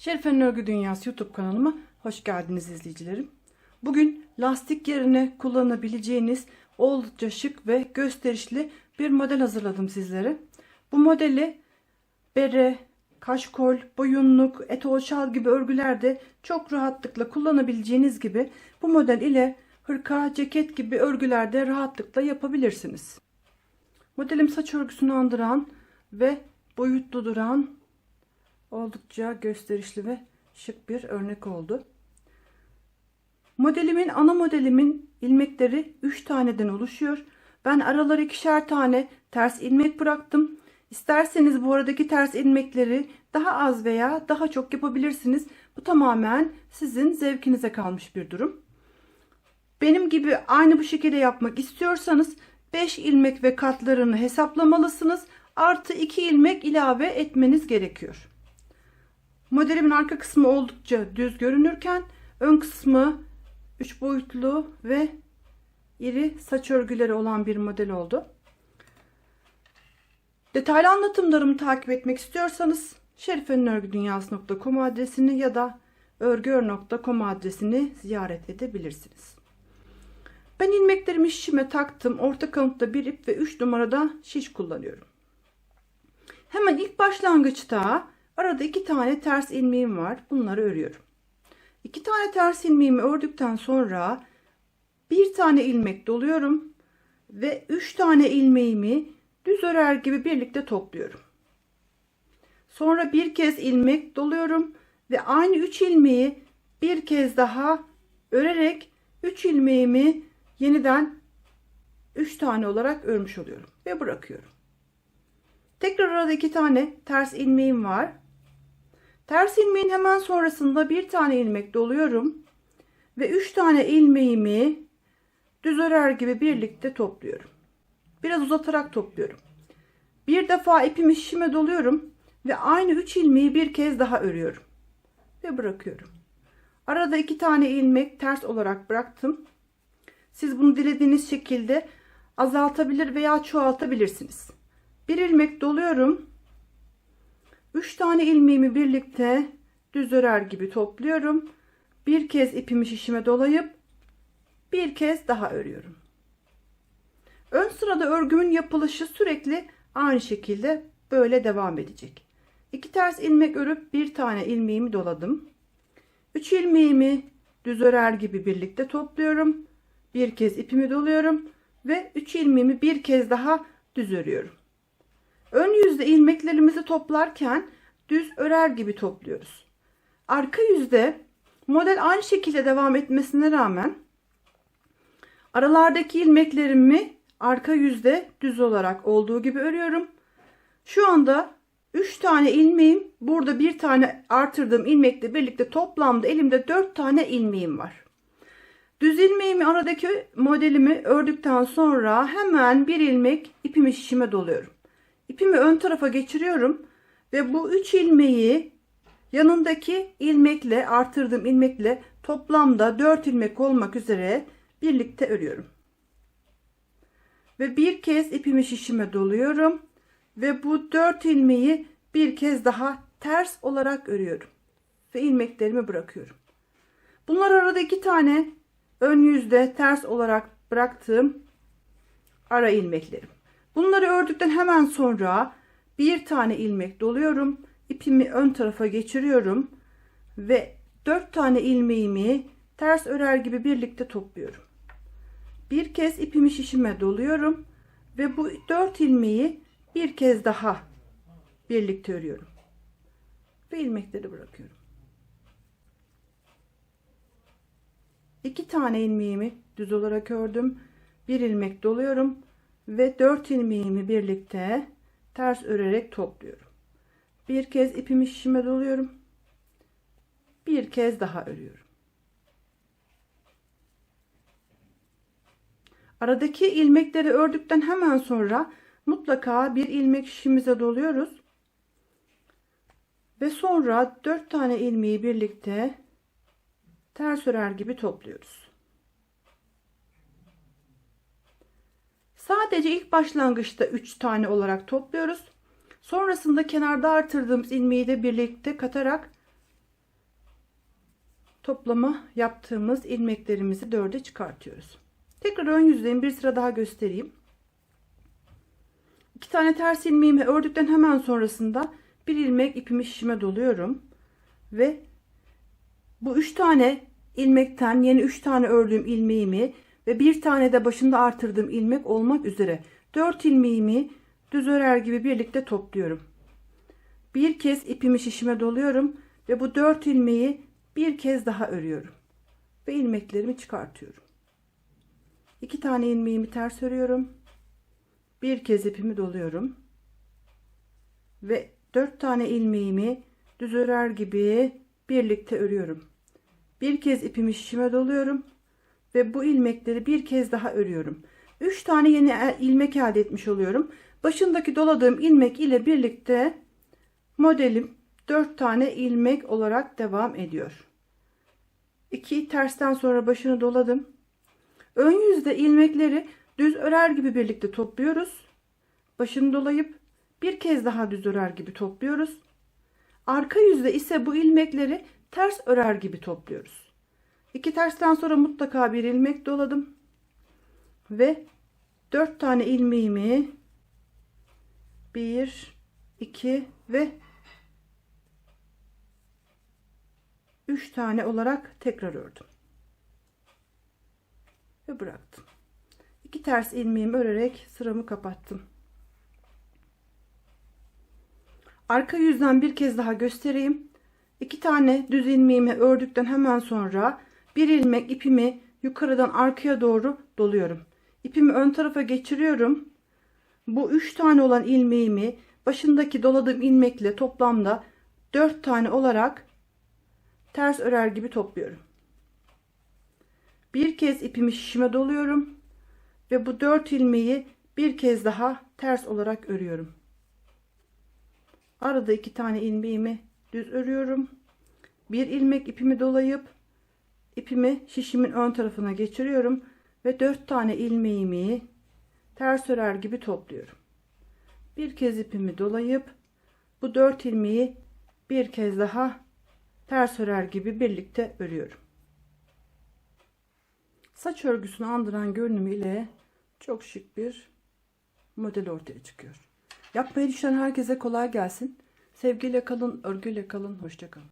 Şerife'nin Örgü Dünyası YouTube kanalıma hoş geldiniz izleyicilerim. Bugün lastik yerine kullanabileceğiniz oldukça şık ve gösterişli bir model hazırladım sizlere. Bu modeli bere, kaşkol, boyunluk, etol şal gibi örgülerde çok rahatlıkla kullanabileceğiniz gibi bu model ile hırka, ceket gibi örgülerde rahatlıkla yapabilirsiniz. Modelim saç örgüsünü andıran ve boyutlu duran oldukça gösterişli ve şık bir örnek oldu. Modelimin ana modelimin ilmekleri 3 taneden oluşuyor. Ben araları ikişer tane ters ilmek bıraktım. İsterseniz bu aradaki ters ilmekleri daha az veya daha çok yapabilirsiniz. Bu tamamen sizin zevkinize kalmış bir durum. Benim gibi aynı bu şekilde yapmak istiyorsanız 5 ilmek ve katlarını hesaplamalısınız. Artı 2 ilmek ilave etmeniz gerekiyor. Modelimin arka kısmı oldukça düz görünürken ön kısmı 3 boyutlu ve iri saç örgüleri olan bir model oldu. Detaylı anlatımlarımı takip etmek istiyorsanız şerifenörgüdünyası.com adresini ya da örgüör.com adresini ziyaret edebilirsiniz. Ben ilmeklerimi şişime taktım. Orta kalıntıda bir ip ve 3 numarada şiş kullanıyorum. Hemen ilk başlangıçta arada iki tane ters ilmeğim var. Bunları örüyorum. İki tane ters ilmeğimi ördükten sonra bir tane ilmek doluyorum ve üç tane ilmeğimi düz örer gibi birlikte topluyorum. Sonra bir kez ilmek doluyorum ve aynı üç ilmeği bir kez daha örerek üç ilmeğimi yeniden 3 tane olarak örmüş oluyorum ve bırakıyorum. Tekrar arada iki tane ters ilmeğim var. Ters ilmeğin hemen sonrasında bir tane ilmek doluyorum ve 3 tane ilmeğimi düz örer gibi birlikte topluyorum. Biraz uzatarak topluyorum. Bir defa ipimi şişime doluyorum ve aynı 3 ilmeği bir kez daha örüyorum ve bırakıyorum. Arada iki tane ilmek ters olarak bıraktım. Siz bunu dilediğiniz şekilde azaltabilir veya çoğaltabilirsiniz. Bir ilmek doluyorum. 3 tane ilmeğimi birlikte düz örer gibi topluyorum. Bir kez ipimi şişime dolayıp bir kez daha örüyorum. Ön sırada örgümün yapılışı sürekli aynı şekilde böyle devam edecek. İki ters ilmek örüp bir tane ilmeğimi doladım. 3 ilmeğimi düz örer gibi birlikte topluyorum. Bir kez ipimi doluyorum ve 3 ilmeğimi bir kez daha düz örüyorum. Ön yüzde ilmeklerimizi toplarken düz örer gibi topluyoruz. Arka yüzde model aynı şekilde devam etmesine rağmen aralardaki ilmeklerimi arka yüzde düz olarak olduğu gibi örüyorum. Şu anda 3 tane ilmeğim burada bir tane artırdığım ilmekle birlikte toplamda elimde 4 tane ilmeğim var. Düz ilmeğimi aradaki modelimi ördükten sonra hemen bir ilmek ipimi şişime doluyorum. İpimi ön tarafa geçiriyorum ve bu 3 ilmeği yanındaki ilmekle artırdığım ilmekle toplamda 4 ilmek olmak üzere birlikte örüyorum. Ve bir kez ipimi şişime doluyorum ve bu 4 ilmeği bir kez daha ters olarak örüyorum ve ilmeklerimi bırakıyorum. Bunlar arada iki tane ön yüzde ters olarak bıraktığım ara ilmeklerim. Bunları ördükten hemen sonra bir tane ilmek doluyorum. ipimi ön tarafa geçiriyorum ve dört tane ilmeğimi ters örer gibi birlikte topluyorum. Bir kez ipimi şişime doluyorum ve bu dört ilmeği bir kez daha birlikte örüyorum. Ve ilmekleri bırakıyorum. İki tane ilmeğimi düz olarak ördüm. Bir ilmek doluyorum ve dört ilmeğimi birlikte ters örerek topluyorum. Bir kez ipimi şişime doluyorum. Bir kez daha örüyorum. Aradaki ilmekleri ördükten hemen sonra mutlaka bir ilmek şişimize doluyoruz. Ve sonra dört tane ilmeği birlikte ters örer gibi topluyoruz. Sadece ilk başlangıçta 3 tane olarak topluyoruz. Sonrasında kenarda artırdığımız ilmeği de birlikte katarak toplama yaptığımız ilmeklerimizi dörde çıkartıyoruz. Tekrar ön yüzdeyim bir sıra daha göstereyim. İki tane ters ilmeğimi ördükten hemen sonrasında bir ilmek ipimi şişime doluyorum ve bu üç tane ilmekten yeni üç tane ördüğüm ilmeğimi ve bir tane de başında artırdığım ilmek olmak üzere dört ilmeğimi düz örer gibi birlikte topluyorum. Bir kez ipimi şişime doluyorum ve bu dört ilmeği bir kez daha örüyorum ve ilmeklerimi çıkartıyorum. İki tane ilmeğimi ters örüyorum. Bir kez ipimi doluyorum. Ve dört tane ilmeğimi düz örer gibi birlikte örüyorum. Bir kez ipimi şişime doluyorum. Ve bu ilmekleri bir kez daha örüyorum. Üç tane yeni ilmek elde etmiş oluyorum. Başındaki doladığım ilmek ile birlikte modelim dört tane ilmek olarak devam ediyor. İki tersten sonra başını doladım. Ön yüzde ilmekleri düz örer gibi birlikte topluyoruz. Başını dolayıp bir kez daha düz örer gibi topluyoruz. Arka yüzde ise bu ilmekleri ters örer gibi topluyoruz. İki tersten sonra mutlaka bir ilmek doladım. Ve dört tane ilmeğimi bir, iki ve üç tane olarak tekrar ördüm ve bıraktım. İki ters ilmeğimi örerek sıramı kapattım. Arka yüzden bir kez daha göstereyim. İki tane düz ilmeğimi ördükten hemen sonra bir ilmek ipimi yukarıdan arkaya doğru doluyorum. İpimi ön tarafa geçiriyorum. Bu üç tane olan ilmeğimi başındaki doladığım ilmekle toplamda dört tane olarak ters örer gibi topluyorum. Bir kez ipimi şişime doluyorum ve bu dört ilmeği bir kez daha ters olarak örüyorum. Arada iki tane ilmeğimi düz örüyorum. Bir ilmek ipimi dolayıp ipimi şişimin ön tarafına geçiriyorum ve dört tane ilmeğimi ters örer gibi topluyorum. Bir kez ipimi dolayıp bu dört ilmeği bir kez daha ters örer gibi birlikte örüyorum. Saç örgüsünü andıran görünüm ile çok şık bir model ortaya çıkıyor. Yapmayı düşünen herkese kolay gelsin. Sevgiyle kalın, örgüyle kalın, hoşça kalın.